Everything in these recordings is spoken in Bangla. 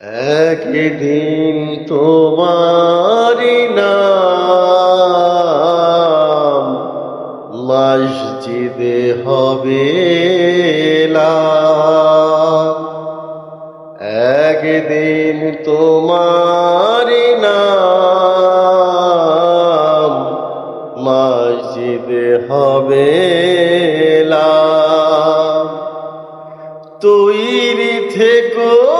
একদিন তোমারি নাম মসজিদে হবে একদিন তোমারি নাম মসজিদে হবে। তৈরি থেকো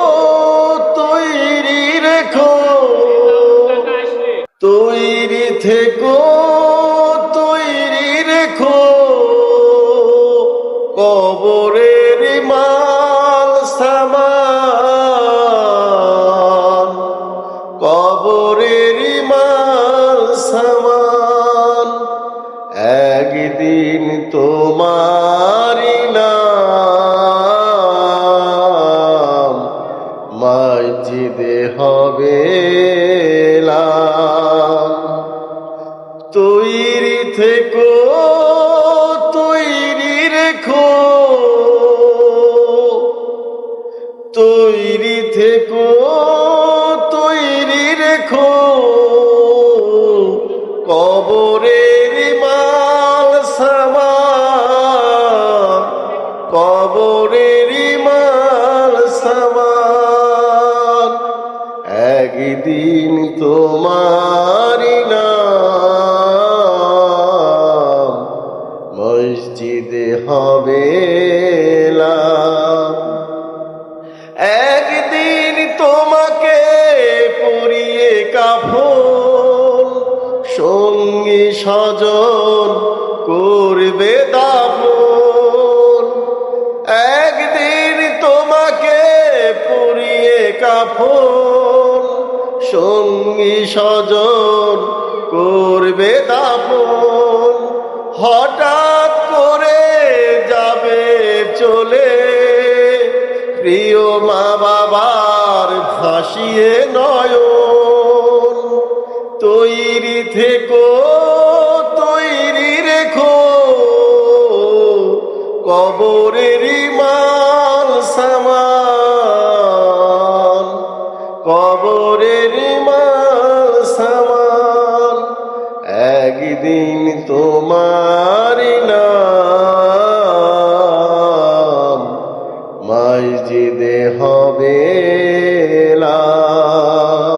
কবরের মাল সামান। একদিন তোমারি নাম মসজিদে হবে তৈরি থেকো তৈরি রেখো। তৈরি থেকো। রেখো কবরের মাল সামান কবরের মাল সামান একদিন তোমারি নাম মসজিদে হবে এলাম। সঙ্গী স্বজন করবে দাফন একদিন তোমাকে পরিয়ে কাফন, সঙ্গী স্বজন করবে দাফন হঠাৎ করে যাবে চলে, প্রিয় মা বাবার ভাসিয়ে নয়ন। তৈরি থেকো তৈরি রেখো। কবরের মাল সামান কবরের মাল সামান একদিন তোমার নাম মাইজিদে হবে